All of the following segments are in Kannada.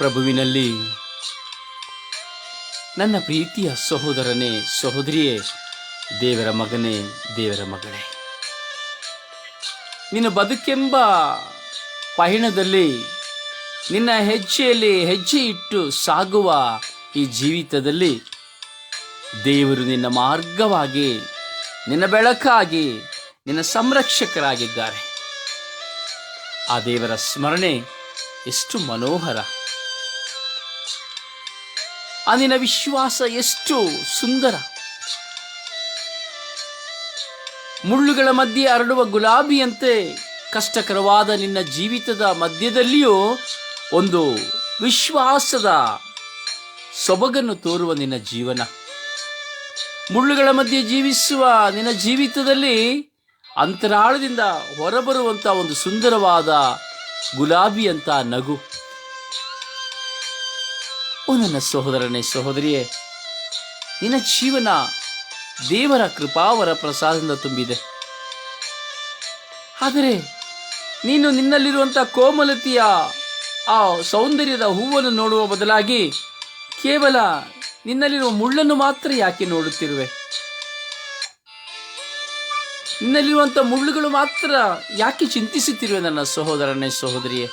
ಪ್ರಭುವಿನಲ್ಲಿ. ನನ್ನ ಪ್ರೀತಿಯ ಸಹೋದರನೇ, ಸಹೋದರಿಯೇ, ದೇವರ ಮಗನೇ, ದೇವರ ಮಗಳೇ. ನಿನ್ನ ಬದುಕೆಂಬ ಪಯಣದಲ್ಲಿ, ನಿನ್ನ ಹೆಜ್ಜೆಯಲ್ಲಿ ಹೆಜ್ಜೆ ಇಟ್ಟು ಸಾಗುವ ಈ ಜೀವಿತದಲ್ಲಿ, ದೇವರು ನಿನ್ನ ಮಾರ್ಗವಾಗಿ, ನಿನ್ನ ಬೆಳಕಾಗಿ, ನಿನ್ನ ಸಂರಕ್ಷಕರಾಗಿದ್ದಾರೆ. ಆ ದೇವರ ಸ್ಮರಣೆ ಎಷ್ಟು ಮನೋಹರ. ಆ ನಿನ್ನ ವಿಶ್ವಾಸ ಎಷ್ಟು ಸುಂದರ. ಮುಳ್ಳುಗಳ ಮಧ್ಯೆ ಹರಡುವ ಗುಲಾಬಿಯಂತೆ ಕಷ್ಟಕರವಾದ ನಿನ್ನ ಜೀವಿತದ ಮಧ್ಯದಲ್ಲಿಯೂ ಒಂದು ವಿಶ್ವಾಸದ ಸೊಬಗನ್ನು ತೋರುವ ನಿನ್ನ ಜೀವನ. ಮುಳ್ಳುಗಳ ಮಧ್ಯೆ ಜೀವಿಸುವ ನಿನ್ನ ಜೀವಿತದಲ್ಲಿ ಅಂತರಾಳದಿಂದ ಹೊರಬರುವಂಥ ಒಂದು ಸುಂದರವಾದ ಗುಲಾಬಿಯಂತ ನಗು. ಓ ನನ್ನ ಸಹೋದರನೇ ಸಹೋದರಿಯೇ, ನಿನ್ನ ಜೀವನ ದೇವರ ಕೃಪಾವರ ಪ್ರಸಾದದಿಂದ ತುಂಬಿದೆ. ಆದರೆ ನೀನು ನಿನ್ನಲ್ಲಿರುವಂಥ ಕೋಮಲತೆಯ ಆ ಸೌಂದರ್ಯದ ಹೂವನ್ನು ನೋಡುವ ಬದಲಾಗಿ ಕೇವಲ ನಿನ್ನಲ್ಲಿರುವ ಮುಳ್ಳನ್ನು ಮಾತ್ರ ಯಾಕೆ ನೋಡುತ್ತಿರುವೆ? ನಿನ್ನಲ್ಲಿರುವಂಥ ಮುಳ್ಳುಗಳು ಮಾತ್ರ ಯಾಕೆ ಚಿಂತಿಸುತ್ತಿರುವೆ ನನ್ನ ಸಹೋದರನೇ ಸಹೋದರಿಯೇ?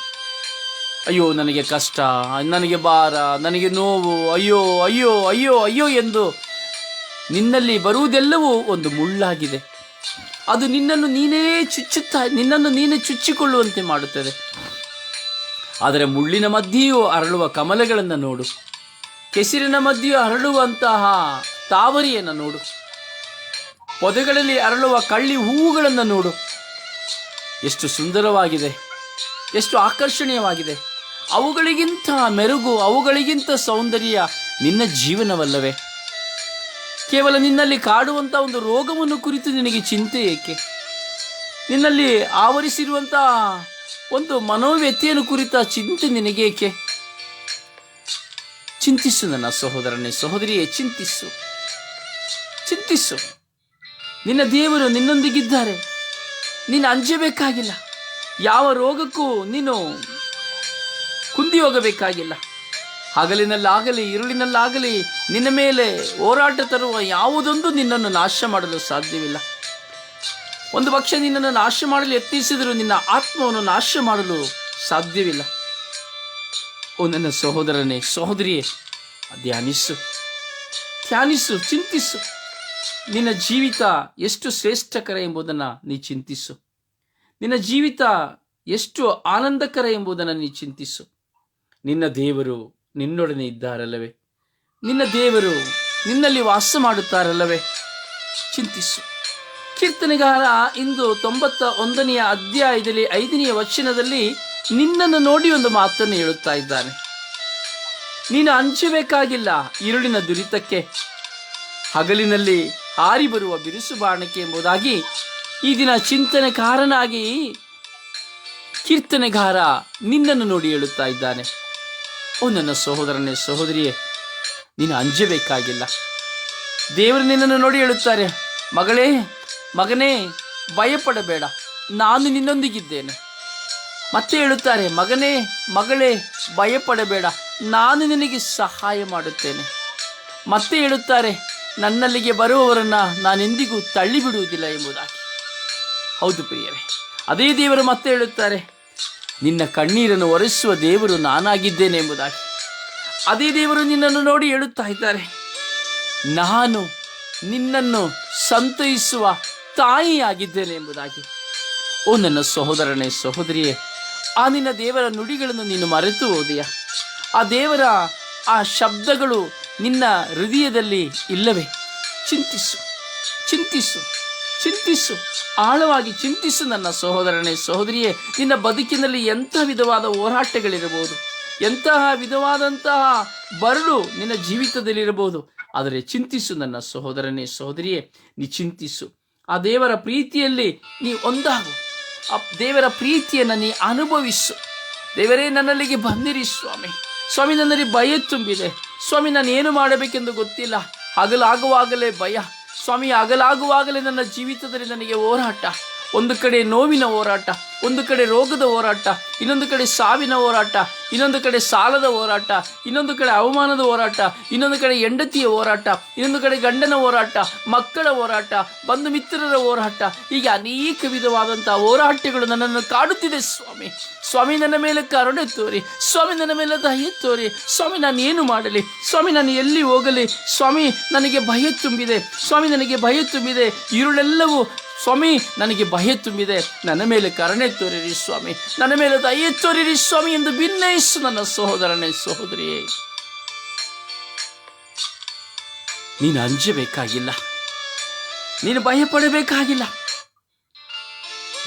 ಅಯ್ಯೋ, ನನಗೆ ಕಷ್ಟ, ನನಗೆ ಭಾರ, ನನಗೆ ನೋವು, ಅಯ್ಯೋ ಅಯ್ಯೋ ಅಯ್ಯೋ ಅಯ್ಯೋ ಎಂದು ನಿನ್ನಲ್ಲಿ ಬರುವುದೆಲ್ಲವೂ ಒಂದು ಮುಳ್ಳಾಗಿದೆ. ಅದು ನಿನ್ನನ್ನು ನೀನೇ ಚುಚ್ಚುತ್ತಾ, ನಿನ್ನನ್ನು ನೀನೇ ಚುಚ್ಚಿಕೊಳ್ಳುವಂತೆ ಮಾಡುತ್ತದೆ. ಆದರೆ ಮುಳ್ಳಿನ ಮಧ್ಯೆಯೂ ಅರಳುವ ಕಮಲಗಳನ್ನು ನೋಡು. ಕೆಸರಿನ ಮಧ್ಯೆಯೂ ಅರಳುವಂತಹ ತಾವರಿಯನ್ನು ನೋಡು. ಪೊದೆಗಳಲ್ಲಿ ಅರಳುವ ಕಳ್ಳಿ ಹೂವುಗಳನ್ನು ನೋಡು. ಎಷ್ಟು ಸುಂದರವಾಗಿದೆ, ಎಷ್ಟು ಆಕರ್ಷಣೀಯವಾಗಿದೆ. ಅವುಗಳಿಗಿಂತ ಮೆರುಗು, ಅವುಗಳಿಗಿಂತ ಸೌಂದರ್ಯ ನಿನ್ನ ಜೀವನವಲ್ಲವೇ? ಕೇವಲ ನಿನ್ನಲ್ಲಿ ಕಾಡುವಂಥ ಒಂದು ರೋಗವನ್ನು ಕುರಿತು ನಿನಗೆ ಚಿಂತೆ ಏಕೆ? ನಿನ್ನಲ್ಲಿ ಆವರಿಸಿರುವಂಥ ಒಂದು ಮನೋವ್ಯಥೆಯನ್ನು ಕುರಿತ ಚಿಂತೆ ನಿನಗೇಕೆ ಚಿಂತಿಸು ನನ್ನ ಸಹೋದರನೇ, ಸಹೋದರಿಯೇ, ಚಿಂತಿಸು. ಚಿಂತಿಸು. ನಿನ್ನ ದೇವರು ನಿನ್ನೊಂದಿಗಿದ್ದಾರೆ. ನೀನು ಅಂಜಬೇಕಾಗಿಲ್ಲ. ಯಾವ ರೋಗಕ್ಕೂ ನೀನು ಕುಂದಿ ಹೋಗಬೇಕಾಗಿಲ್ಲ. ಹಗಲಿನಲ್ಲಾಗಲಿ ಇರುಳಿನಲ್ಲಾಗಲಿ ನಿನ್ನ ಮೇಲೆ ಹೋರಾಟ ತರುವ ಯಾವುದೊಂದು ನಿನ್ನನ್ನು ನಾಶ ಮಾಡಲು ಸಾಧ್ಯವಿಲ್ಲ. ಒಂದು ಪಕ್ಷ ನಿನ್ನನ್ನು ನಾಶ ಮಾಡಲು ಯತ್ನಿಸಿದರೂ ನಿನ್ನ ಆತ್ಮವನ್ನು ನಾಶ ಮಾಡಲು ಸಾಧ್ಯವಿಲ್ಲ. ಓ ನನ್ನ ಸಹೋದರನೇ, ಸಹೋದರಿಯೇ, ಧ್ಯಾನಿಸು ಧ್ಯಾನಿಸು, ಚಿಂತಿಸು. ನಿನ್ನ ಜೀವಿತ ಎಷ್ಟು ಶ್ರೇಷ್ಠಕರ ಎಂಬುದನ್ನು ನೀ ಚಿಂತಿಸು. ನಿನ್ನ ಜೀವಿತ ಎಷ್ಟು ಆನಂದಕರ ಎಂಬುದನ್ನು ನೀ ಚಿಂತಿಸು. ನಿನ್ನ ದೇವರು ನಿನ್ನೊಡನೆ ಇದ್ದಾರಲ್ಲವೇ? ನಿನ್ನ ದೇವರು ನಿನ್ನಲ್ಲಿ ವಾಸ ಮಾಡುತ್ತಾರಲ್ಲವೇ? ಚಿಂತಿಸು. ಕೀರ್ತನೆಗಾರ ಇಂದು ತೊಂಬತ್ತ ಒಂದನೆಯ ಅಧ್ಯಾಯದಲ್ಲಿ ಐದನೆಯ ವಚನದಲ್ಲಿ ನಿನ್ನನ್ನು ನೋಡಿ ಒಂದು ಮಾತನ್ನು ಹೇಳುತ್ತಾ ಇದ್ದಾನೆ. ನೀನು ಹಂಚಬೇಕಾಗಿಲ್ಲ ಇರುಳಿನ ದುರಿತಕ್ಕೆ. ಹಗಲಿನಲ್ಲಿ ಹಾರಿ ಬರುವ ಬಿರುಸು ಬಾಣಕ್ಕೆ ಎಂಬುದಾಗಿ ಈ ದಿನ ಚಿಂತನೆ ಕಾರನಾಗಿ ಕೀರ್ತನೆಗಾರ ನಿನ್ನನ್ನು ನೋಡಿ ಹೇಳುತ್ತಾ ಇದ್ದಾನೆ. ಓ, ನನ್ನ ಸಹೋದರನೇ, ಸಹೋದರಿಯೇ, ನೀನು ಅಂಜಬೇಕಾಗಿಲ್ಲ. ದೇವರು ನಿನ್ನನ್ನು ನೋಡಿ ಹೇಳುತ್ತಾರೆ, ಮಗಳೇ, ಮಗನೇ, ಭಯಪಡಬೇಡ, ನಾನು ನಿನ್ನೊಂದಿಗಿದ್ದೇನೆ. ಮತ್ತೆ ಹೇಳುತ್ತಾರೆ, ಮಗನೇ, ಮಗಳೇ, ಭಯಪಡಬೇಡ, ನಾನು ನಿನಗೆ ಸಹಾಯ ಮಾಡುತ್ತೇನೆ. ಮತ್ತೆ ಹೇಳುತ್ತಾರೆ, ನನ್ನಲ್ಲಿಗೆ ಬರುವವರನ್ನು ನಾನೆಂದಿಗೂ ತಳ್ಳಿಬಿಡುವುದಿಲ್ಲ ಎಂಬುದಾಗಿ. ಹೌದು ಪ್ರಿಯರೇ ಅದೇ ದೇವರು ಮತ್ತೆ ಹೇಳುತ್ತಾರೆ ನಿನ್ನ ಕಣ್ಣೀರನ್ನು ಒರೆಸುವ ದೇವರು ನಾನಾಗಿದ್ದೇನೆ ಎಂಬುದಾಗಿ. ಅದೇ ದೇವರು ನಿನ್ನನ್ನು ನೋಡಿ ಹೇಳುತ್ತಾ ಇದ್ದಾರೆ. ನಾನು ನಿನ್ನನ್ನು ಸಂತೈಸುವ ತಾಯಿಯಾಗಿದ್ದೇನೆ ಎಂಬುದಾಗಿ. ಓ ನನ್ನ ಸಹೋದರನೇ ಸಹೋದರಿಯೇ, ಆ ನಿನ್ನ ದೇವರ ನುಡಿಗಳನ್ನು ನೀನು ಮರೆತು ಹೋದೆಯಾ. ಆ ದೇವರ ಆ ಶಬ್ದಗಳು ನಿನ್ನ ಹೃದಯದಲ್ಲಿ ಇಲ್ಲವೇ? ಚಿಂತಿಸು ಚಿಂತಿಸು. ಚಿಂತಿಸು, ಆಳವಾಗಿ ಚಿಂತಿಸು ನನ್ನ ಸಹೋದರನೇ, ಸಹೋದರಿಯೇ. ನಿನ್ನ ಬದುಕಿನಲ್ಲಿ ಎಂಥ ವಿಧವಾದ ಹೋರಾಟಗಳಿರಬಹುದು? ಎಂತಹ ವಿಧವಾದಂತಹ ಬರಡು ನಿನ್ನ ಜೀವಿತದಲ್ಲಿರಬಹುದು? ಆದರೆ ಚಿಂತಿಸು ನನ್ನ ಸಹೋದರನೇ, ಸಹೋದರಿಯೇ, ನೀ ಚಿಂತಿಸು. ಆ ದೇವರ ಪ್ರೀತಿಯಲ್ಲಿ ನೀ ಒಂದಾಗು. ಆ ದೇವರ ಪ್ರೀತಿಯನ್ನು ನೀ ಅನುಭವಿಸು. ದೇವರೇ, ನನ್ನಲ್ಲಿಗೆ ಬಂದಿರಿ ಸ್ವಾಮಿ. ಸ್ವಾಮಿ, ನನ್ನಲ್ಲಿ ಭಯ ತುಂಬಿದೆ. ಸ್ವಾಮಿ ನಾನು ಏನು ಮಾಡಬೇಕೆಂದು ಗೊತ್ತಿಲ್ಲ. ಹಗಲಾಗುವಾಗಲೇ ಭಯ. ಸ್ವಾಮಿ ಅಗಲಾಗುವಾಗಲೇ ನನ್ನ ಜೀವಿತದಲ್ಲಿ ನನಗೆ ಹೋರಾಟ. ಒಂದು ಕಡೆ ನೋವಿನ ಹೋರಾಟ, ಒಂದು ಕಡೆ ರೋಗದ ಹೋರಾಟ, ಇನ್ನೊಂದು ಕಡೆ ಸಾವಿನ ಹೋರಾಟ, ಇನ್ನೊಂದು ಕಡೆ ಸಾಲದ ಹೋರಾಟ, ಇನ್ನೊಂದು ಕಡೆ ಅವಮಾನದ ಹೋರಾಟ, ಇನ್ನೊಂದು ಕಡೆ ಹೆಂಡತಿಯ ಹೋರಾಟ, ಇನ್ನೊಂದು ಕಡೆ ಗಂಡನ ಹೋರಾಟ, ಮಕ್ಕಳ ಹೋರಾಟ, ಬಂಧು ಮಿತ್ರರ ಹೋರಾಟ, ಹೀಗೆ ಅನೇಕ ವಿಧವಾದಂತಹ ಹೋರಾಟಗಳು ನನ್ನನ್ನು ಕಾಡುತ್ತಿದೆ ಸ್ವಾಮಿ. ಸ್ವಾಮಿ, ನನ್ನ ಮೇಲೆ ಕರುಣೆ ತೋರಿ, ಸ್ವಾಮಿ, ನನ್ನ ಮೇಲೆ ದಯೆ ತೋರಿ, ಸ್ವಾಮಿ, ನಾನು ಏನು ಮಾಡಲಿ? ಸ್ವಾಮಿ, ನಾನು ಎಲ್ಲಿ ಹೋಗಲಿ? ಸ್ವಾಮಿ, ನನಗೆ ಭಯ ತುಂಬಿದೆ, ಸ್ವಾಮಿ, ನನಗೆ ಭಯ ತುಂಬಿದೆ ഇരുಳೆಲ್ಲವೂ ಸ್ವಾಮಿ, ನನಗೆ ಭಯ ತುಂಬಿದೆ. ನನ್ನ ಮೇಲೆ ಕರುಣೆ ತೋರಿರಿ ಸ್ವಾಮಿ. ನನ್ನ ಮೇಲೆ ದಯೆ ತೋರಿರಿ ಸ್ವಾಮಿ ಎಂದು ಭಿನ್ನಯಿಸು ನನ್ನ ಸಹೋದರನೇ ಸಹೋದರಿಯೇ ನೀನು ಅಂಜಬೇಕಾಗಿಲ್ಲ. ನೀನು ಭಯಪಡಬೇಕಾಗಿಲ್ಲ.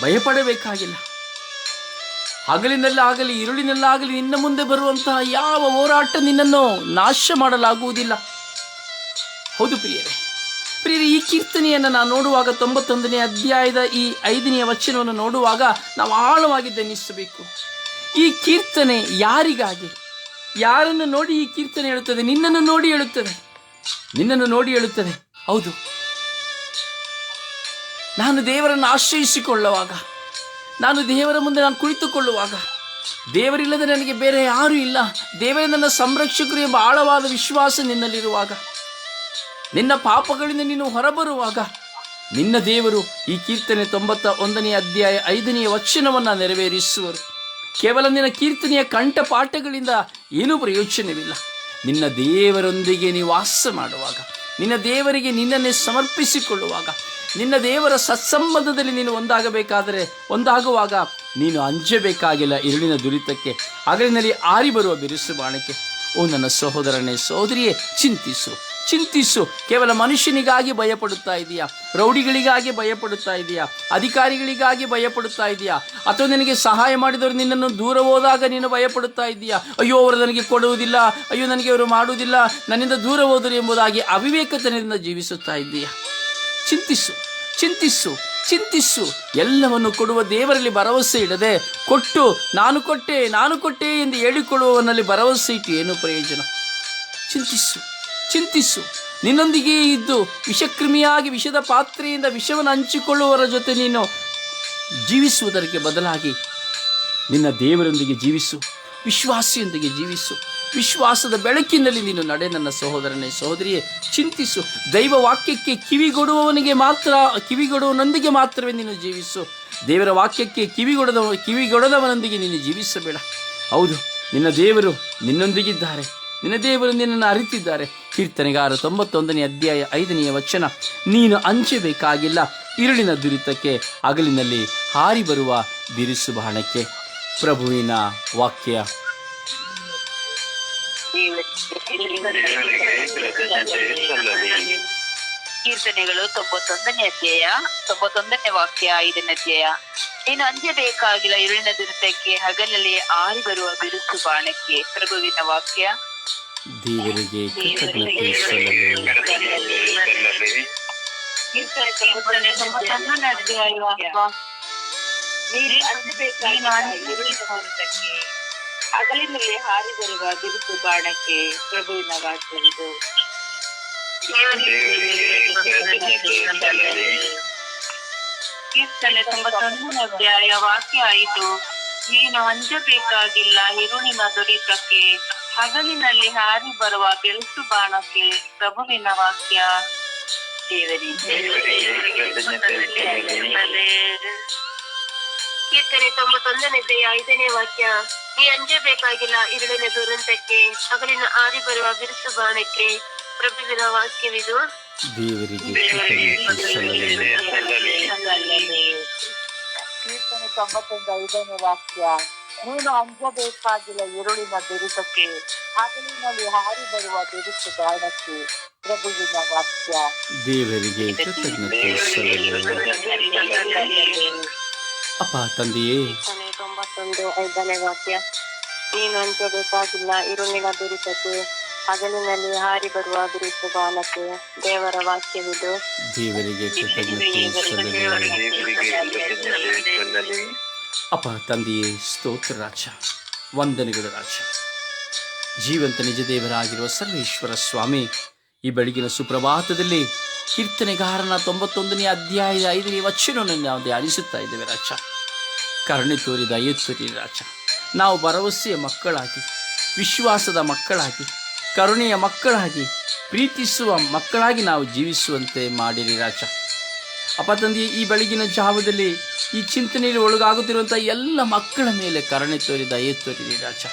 ಭಯಪಡಬೇಕಾಗಿಲ್ಲ. ಹಗಲಿನಲ್ಲಾಗಲಿ ಇರುಳಿನಲ್ಲಾಗಲಿ ನಿನ್ನ ಮುಂದೆ ಬರುವಂತಹ ಯಾವ ಹೋರಾಟ ನಿನ್ನನ್ನು ನಾಶ ಮಾಡಲಾಗುವುದಿಲ್ಲ. ಹೌದು ಪ್ರಿಯರೇ. ಪ್ರಿಯರೇ, ಈ ಕೀರ್ತನೆಯನ್ನು ನಾನು ನೋಡುವಾಗ ತೊಂಬತ್ತೊಂದನೇ ಅಧ್ಯಾಯದ ಈ ಐದನೆಯ ವಚನವನ್ನು ನೋಡುವಾಗ ನಾವು ಆಳವಾಗಿ ದನಿಸಬೇಕು ಈ ಕೀರ್ತನೆ ಯಾರಿಗಾಗಿ? ಯಾರನ್ನು ನೋಡಿ ಈ ಕೀರ್ತನೆ ಹೇಳುತ್ತದೆ? ನಿನ್ನನ್ನು ನೋಡಿ ಹೇಳುತ್ತದೆ. ನಿನ್ನನ್ನು ನೋಡಿ ಹೇಳುತ್ತದೆ. ಹೌದು. ನಾನು ದೇವರನ್ನು ಆಶ್ರಯಿಸಿಕೊಳ್ಳುವಾಗ, ನಾನು ದೇವರ ಮುಂದೆ ನಾನು ಕುಳಿತುಕೊಳ್ಳುವಾಗ, ದೇವರಿಲ್ಲದೆ ನನಗೆ ಬೇರೆ ಯಾರೂ ಇಲ್ಲ. ದೇವರೇ ನನ್ನ ಸಂರಕ್ಷಕರು ಎಂಬ ಆಳವಾದ ವಿಶ್ವಾಸ ನಿನ್ನಲ್ಲಿರುವಾಗ ನಿನ್ನ ಪಾಪಗಳಿಂದ ನೀನು ಹೊರಬರುವಾಗ ನಿನ್ನ ದೇವರು ಈ ಕೀರ್ತನೆ ತೊಂಬತ್ತ ಒಂದನೇ ಅಧ್ಯಾಯ ಐದನೆಯ ವಚನವನ್ನು ನೆರವೇರಿಸುವರು. ಕೇವಲ ನಿನ್ನ ಕೀರ್ತನೆಯ ಕಂಠಪಾಠಗಳಿಂದ ಏನೂ ಪ್ರಯೋಜನವಿಲ್ಲ. ನಿನ್ನ ದೇವರೊಂದಿಗೆ ನೀವು ವಾಸ ಮಾಡುವಾಗ, ನಿನ್ನ ದೇವರಿಗೆ ನಿನ್ನನ್ನೇ ಸಮರ್ಪಿಸಿಕೊಳ್ಳುವಾಗ, ನಿನ್ನ ದೇವರ ಸತ್ಸಂಬಂಧದಲ್ಲಿ ನೀನು ಒಂದಾಗಬೇಕಾದರೆ, ಒಂದಾಗುವಾಗ ನೀನು ಅಂಜಬೇಕಾಗಿಲ್ಲ ಇರುಳಿನ ದುರಿತಕ್ಕೆ. ಅಗಲಿನಲ್ಲಿ ಆರಿ ಬರುವ ಬಿರುಸು ಬಾಣಕ್ಕೆ ಓ ನನ್ನ ಸಹೋದರನೇ, ಸಹೋದರಿಯೇ, ಚಿಂತಿಸು. ಚಿಂತಿಸು. ಕೇವಲ ಮನುಷ್ಯನಿಗಾಗಿ ಭಯಪಡುತ್ತಾ ಇದೆಯಾ? ರೌಡಿಗಳಿಗಾಗಿ ಭಯಪಡುತ್ತಾ ಇದೆಯಾ? ಅಧಿಕಾರಿಗಳಿಗಾಗಿ ಭಯಪಡುತ್ತಾ ಇದೆಯಾ? ಅಥವಾ ನಿನಗೆ ಸಹಾಯ ಮಾಡಿದವರು ನಿನ್ನನ್ನು ದೂರ ಹೋದಾಗ ನೀನು ಭಯಪಡುತ್ತಾ ಇದೆಯಾ? ಅಯ್ಯೋ, ಅವರು ನನಗೆ ಕೊಡುವುದಿಲ್ಲ. ಅಯ್ಯೋ, ನನಗೆ ಅವರು ಮಾಡುವುದಿಲ್ಲ. ನನ್ನಿಂದ ದೂರ ಹೋದರು ಎಂಬುದಾಗಿ ಅವಿವೇಕತನದಿಂದ ಜೀವಿಸುತ್ತಾ ಇದ್ದೀಯಾ ಚಿಂತಿಸು ಚಿಂತಿಸು ಚಿಂತಿಸು. ಎಲ್ಲವನ್ನು ಕೊಡುವ ದೇವರಲ್ಲಿ ಭರವಸೆ ಇಡದೆ ಕೊಟ್ಟು, ನಾನು ಕೊಟ್ಟೆ ನಾನು ಕೊಟ್ಟೆ ಎಂದು ಹೇಳಿಕೊಳ್ಳುವವನಲ್ಲಿ ಭರವಸೆ ಇಟ್ಟು ಏನು ಪ್ರಯೋಜನ? ಚಿಂತಿಸು. ಚಿಂತಿಸು. ನಿನ್ನೊಂದಿಗೆ ಇದ್ದು ವಿಷಕ್ರಿಮಿಯಾಗಿ ವಿಷದ ಪಾತ್ರೆಯಿಂದ ವಿಷವನ್ನು ಹಂಚಿಕೊಳ್ಳುವವರ ಜೊತೆ ನೀನು ಜೀವಿಸುವುದಕ್ಕೆ ಬದಲಾಗಿ ನಿನ್ನ ದೇವರೊಂದಿಗೆ ಜೀವಿಸು, ವಿಶ್ವಾಸಿಯೊಂದಿಗೆ ಜೀವಿಸು. ವಿಶ್ವಾಸದ ಬೆಳಕಿನಲ್ಲಿ ನೀನು ನಡೆ ನನ್ನ ಸಹೋದರನೇ, ಸಹೋದರಿಯೇ, ಚಿಂತಿಸು. ದೈವ ವಾಕ್ಯಕ್ಕೆ ಕಿವಿಗೊಡುವವನಿಗೆ ಮಾತ್ರ ಕಿವಿಗೊಡುವನೊಂದಿಗೆ ಮಾತ್ರವೇ ನೀನು ಜೀವಿಸು. ದೇವರ ವಾಕ್ಯಕ್ಕೆ ಕಿವಿಗೊಡದ ಕಿವಿಗೊಡದವನೊಂದಿಗೆ ನೀನು ಜೀವಿಸಬೇಡ. ಹೌದು, ನಿನ್ನ ದೇವರು ನಿನ್ನೊಂದಿಗಿದ್ದಾರೆ. ನಿನ್ನ ದೇವರು ನಿನ್ನನ್ನು ಅರಿತಿದ್ದಾರೆ. ಕೀರ್ತನೆಗಾರ ತೊಂಬತ್ತೊಂದನೇ ಅಧ್ಯಾಯ ಐದನೆಯ ವಚನ, ನೀನು ಅಂಚಬೇಕಾಗಿಲ್ಲ ಇರುಳಿನ ದುರಿತಕ್ಕೆ ಹಗಲಿನಲ್ಲಿ ಹಾರಿ ಬರುವ ಬಿರುಸು ಬಾಣಕ್ಕೆ. ಪ್ರಭುವಿನ ವಾಕ್ಯ. ಕೀರ್ತನೆಗಳು ತೊಂಬತ್ತೊಂದನೇ ಅಧ್ಯಾಯ, ತೊಂಬತ್ತೊಂದನೇ ವಾಕ್ಯ, ಐದನೇ ಅಧ್ಯಾಯ. ನೀನು ಅಂಜಬೇಕಾಗಿಲ್ಲ ಇರುಳಿನ ದುರಿತಕ್ಕೆ ಹಗಲಲ್ಲಿ ಆರಿ ಬರುವ ಬಿರುಸು ಬಾಣಕ್ಕೆ. ಪ್ರಭುವಿನ ವಾಕ್ಯ. ದೇವರಿಗೆ ಕೃತಜ್ಞತೆ ಅಗಲಿನಲ್ಲಿ ಹಾರಿ ಬರುವ ಬಿರುಕು ಬಾಣಕ್ಕೆ ಪ್ರಭುವಿನ ವಾಕ್ಯವಿದು ಕೀರ್ತನೆ ತೊಂಬತ್ತೊಂದನೇ ಅಧ್ಯಾಯ ವಾಕ್ಯ ಆಯಿತು ನೀನು ಅಂಜಬೇಕಾಗಿಲ್ಲ ಹಿರುಣಿನ ದುರಿತಕ್ಕೆ ಹಗಲಿನಲ್ಲಿ ಹಾರಿ ಬರುವ ಬೆಳಸು ಬಾಣಕ್ಕೆ ಪ್ರಭುವಿನ ವಾಕ್ಯ ಕೀರ್ತನೆ ತೊಂಬತ್ತೊಂದನೇ ಅಧ್ಯಾಯ ಐದನೇ ವಾಕ್ಯ ನೀ ಅಂಜಬೇಕಾಗಿಲ್ಲ ಇರುಳಿನ ದುರಂತಕ್ಕೆ ಹಗಲಿನ ಹಾರಿ ಬರುವ ಬಿರುಸು ಬಾಣಕ್ಕೆ ಪ್ರಭುವಿನ ವಾಕ್ಯವಿದು. ಕೀರ್ತನೆ ತೊಂಬತ್ತೊಂದು ಐದನೇ ವಾಕ್ಯ ನೀನು ಅಂಜಬೇಕಾಗಿಲ್ಲ ಈರುಳಿನ ಬಿರುಕಕ್ಕೆ ಹಗಲಿನಲ್ಲಿ ಹಾರಿ ಬರುವ ಬಿರುಕು ಗಾಢಕ್ಕೆ ಪ್ರಭುವಿನ ವಾಕ್ಯ. ದೇವರಿಗೆ ಕೃತಜ್ಞತೆ ಅಪ್ಪ ತಂದೆಯೇ. ತೊಂಬತ್ತೊಂದು ಐದನೇ ವಾಕ್ಯ. ನೀನು ಅಂಜಬೇಕಾಗಿಲ್ಲ ಇರುಳಿನ ಬಿರುಕಕ್ಕೆ ಹಗಲಿನಲ್ಲಿ ಹಾರಿ ಬರುವ ಬಿರುಕು ಬಾಣಕ್ಕೆ ದೇವರ ವಾಕ್ಯವಿದು. ದೇವರಿಗೆ ಕೃತಜ್ಞತೆ ಅಪ್ಪ ತಂದೆಯೇ, ಸ್ತೋತ್ರ ರಾಜ, ವಂದನೆಗಳು ರಾಜ. ಜೀವಂತ ನಿಜ ದೇವರಾಗಿರುವ ಸರ್ವೇಶ್ವರ ಸ್ವಾಮಿ, ಈ ಬೆಳಗಿನ ಸುಪ್ರಭಾತದಲ್ಲಿ ಕೀರ್ತನೆಗಾರನ ತೊಂಬತ್ತೊಂದನೇ ಅಧ್ಯಾಯದ ಐದನೇ ವಚನವನ್ನು ನಾವು ಧ್ಯಾನಿಸುತ್ತಾ ಇದ್ದೇವೆ ರಾಜ. ಕರುಣೆ ತೋರಿದ ದಯೆ ತೋರಿ ರಾಜ, ನಾವು ಭರವಸೆಯ ಮಕ್ಕಳಾಗಿ, ವಿಶ್ವಾಸದ ಮಕ್ಕಳಾಗಿ, ಕರುಣೆಯ ಮಕ್ಕಳಾಗಿ, ಪ್ರೀತಿಸುವ ಮಕ್ಕಳಾಗಿ ನಾವು ಜೀವಿಸುವಂತೆ ಮಾಡಿರಿ ರಾಜ. ಅಪ್ಪ ತಂದೆ ಈ ಬೆಳಗಿನ ಜಾವದಲ್ಲಿ ಈ ಚಿಂತನೆಯಲ್ಲಿ ಒಳಗಾಗುತ್ತಿರುವಂಥ ಎಲ್ಲ ಮಕ್ಕಳ ಮೇಲೆ ಕರುಣೆ ತೋರಿ, ದಯ ತೋರಿರಿ ರಾಜ.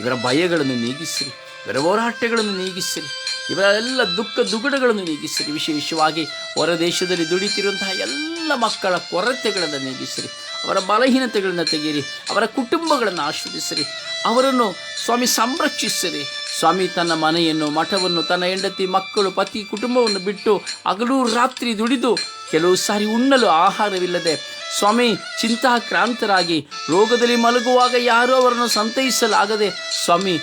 ಇವರ ಭಯಗಳನ್ನು ನೀಗಿಸಿರಿ, ಇವರ ಹೋರಾಟಗಳನ್ನು ನೀಗಿಸಿರಿ, ಇವರ ಎಲ್ಲ ದುಃಖ ದುಗುಡಗಳನ್ನು ನೀಗಿಸಿರಿ, ವಿಶೇಷವಾಗಿ ಹೊರ ದೇಶದಲ್ಲಿ ದುಡಿತಿರುವಂತಹ ಎಲ್ಲ ಮಕ್ಕಳ ಕೊರತೆಗಳನ್ನು ನೀಗಿಸಿರಿ. ಅವರ ಬಲಹೀನತೆಗಳನ್ನು ತೆಗೆಯಿರಿ, ಅವರ ಕುಟುಂಬಗಳನ್ನು ಆಶ್ರದಿಸಿರಿ, ಅವರನ್ನು ಸ್ವಾಮಿ ಸಂರಕ್ಷಿಸಿರಿ. ಸ್ವಾಮಿ ತನ್ನ ಮನೆಯನ್ನು, ಮಠವನ್ನು, ತನ್ನ ಹೆಂಡತಿ, ಮಕ್ಕಳು, ಪತಿ ಕುಟುಂಬವನ್ನು ಬಿಟ್ಟು ಹಗಲು ರಾತ್ರಿ ದುಡಿದು ಕೆಲವು ಸಾರಿ ಉಣ್ಣಲು ಆಹಾರವಿಲ್ಲದೆ ಸ್ವಾಮಿ ಚಿಂತಾಕ್ರಾಂತರಾಗಿ ರೋಗದಲ್ಲಿ ಮಲಗುವಾಗ ಯಾರೂ ಅವರನ್ನು ಸಂತೈಸಲಾಗದೆ ಸ್ವಾಮಿ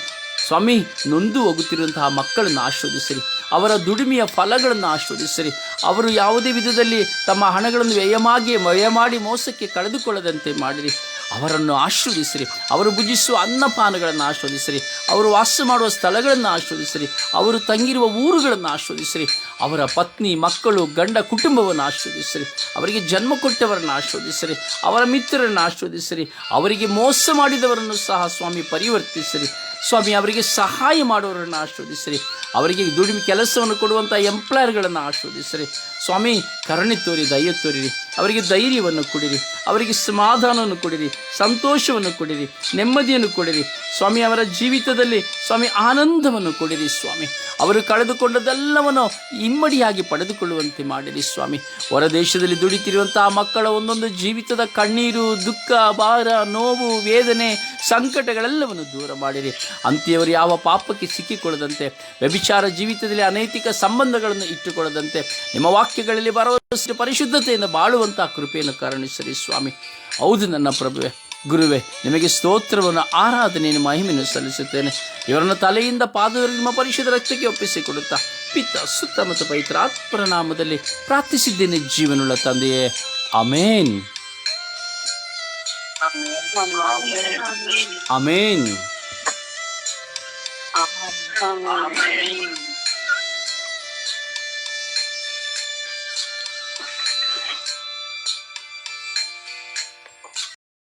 ಸ್ವಾಮಿ ನೊಂದು ಹೋಗುತ್ತಿರುವಂತಹ ಮಕ್ಕಳನ್ನು ಆಸ್ವಾದಿಸಿರಿ ಅವರ ದುಡಿಮೆಯ ಫಲಗಳನ್ನು ಆಶ್ವದಿಸಿರಿ ಅವರು ಯಾವುದೇ ವಿಧದಲ್ಲಿ ತಮ್ಮ ಹಣಗಳನ್ನು ವ್ಯಯಮಾಗಿ ವ್ಯಯ ಮಾಡಿ ಮೋಸಕ್ಕೆ ಕಳೆದುಕೊಳ್ಳದಂತೆ ಮಾಡಿರಿ. ಅವರನ್ನು ಆಸ್ವಾದಿಸಿರಿ ಅವರು ಭುಜಿಸುವ ಅನ್ನಪಾನಗಳನ್ನು ಆಸ್ವಾದಿಸಿರಿ ಅವರು ವಾಸ ಮಾಡುವ ಸ್ಥಳಗಳನ್ನು ಆಸ್ವಾದಿಸಿರಿ ಅವರು ತಂಗಿರುವ ಊರುಗಳನ್ನು ಆಸ್ವಾದಿಸಿರಿ ಅವರ ಪತ್ನಿ, ಮಕ್ಕಳು, ಗಂಡ ಕುಟುಂಬವನ್ನು ಆಸ್ವಾದಿಸಿರಿ ಅವರಿಗೆ ಜನ್ಮ ಕೊಟ್ಟವರನ್ನು ಆಸ್ವಾದಿಸಿರಿ ಅವರ ಮಿತ್ರರನ್ನು ಆಸ್ವಾದಿಸಿರಿ ಅವರಿಗೆ ಮೋಸ ಮಾಡಿದವರನ್ನು ಸಹ ಸ್ವಾಮಿ ಪರಿವರ್ತಿಸಿರಿ. ಸ್ವಾಮಿ, ಅವರಿಗೆ ಸಹಾಯ ಮಾಡುವವರನ್ನು ಆಶೀರ್ವದಿಸ್ರಿ. ಅವರಿಗೆ ದುಡಿಮೆ ಕೆಲಸವನ್ನು ಕೊಡುವಂಥ ಎಂಪ್ಲಾಯರ್ಗಳನ್ನು ಆಶೀರ್ವದಿಸ್ರಿ. ಸ್ವಾಮಿ, ಕರುಣೆ ತೋರಿ, ದಯ ತೋರಿರಿ. ಅವರಿಗೆ ಧೈರ್ಯವನ್ನು ಕೊಡಿರಿ. ಅವರಿಗೆ ಸಮಾಧಾನವನ್ನು ಕೊಡಿರಿ, ಸಂತೋಷವನ್ನು ಕೊಡಿರಿ, ನೆಮ್ಮದಿಯನ್ನು ಕೊಡಿರಿ. ಸ್ವಾಮಿ ಅವರ ಜೀವಿತದಲ್ಲಿ ಸ್ವಾಮಿ ಆನಂದವನ್ನು ಕೊಡಿರಿ ಸ್ವಾಮಿ. ಅವರು ಕಳೆದುಕೊಂಡದೆಲ್ಲವನ್ನು ಇಮ್ಮಡಿಯಾಗಿ ಪಡೆದುಕೊಳ್ಳುವಂತೆ ಮಾಡಿರಿ ಸ್ವಾಮಿ. ಹೊರ ದೇಶದಲ್ಲಿ ದುಡಿತಿರುವಂತಹ ಮಕ್ಕಳ ಒಂದೊಂದು ಜೀವಿತದ ಕಣ್ಣೀರು, ದುಃಖ, ಭಾರ, ನೋವು, ವೇದನೆ, ಸಂಕಟಗಳೆಲ್ಲವನ್ನು ದೂರ ಮಾಡಿರಿ. ಅಂತೆಯವರು ಯಾವ ಪಾಪಕ್ಕೆ ಸಿಕ್ಕಿಕೊಳ್ಳದಂತೆ, ವ್ಯಭಿಚಾರ ಜೀವಿತದಲ್ಲಿ ಅನೈತಿಕ ಸಂಬಂಧಗಳನ್ನು ಇಟ್ಟುಕೊಳ್ಳದಂತೆ, ನಿಮ್ಮ ವಾಕ್ಯಗಳಲ್ಲಿ ಭರವಸೆ ಪರಿಶುದ್ಧತೆಯಿಂದ ಬಾಳುವಂತಹ ಕೃಪೆಯನ್ನು ಕರುಣಿಸಿರಿ ಸ್ವಾಮಿ. ಹೌದು ನನ್ನ ಪ್ರಭುವೆ, ಗುರುವೆ, ನಿಮಗೆ ಸ್ತೋತ್ರವನ್ನು, ಆರಾಧನೆಯನ್ನು, ಮಹಿಮೆಯನ್ನು ಸಲ್ಲಿಸುತ್ತೇನೆ. ಇವರನ್ನು ತಲೆಯಿಂದ ಪಾದವರು ನಿಮ್ಮ ಪರಿಶುದ್ಧ ರಕ್ತಕ್ಕೆ ಒಪ್ಪಿಸಿಕೊಡುತ್ತಾ ಪಿತ್ತ ಸುತ್ತ ಮತ್ತು ಪವಿತ್ರಾತ್ಮರ ನಾಮದಲ್ಲಿ ಪ್ರಾರ್ಥಿಸಿದ್ದೇನೆ ಜೀವನುಳ್ಳ ತಂದೆಯೇ. Amen amen.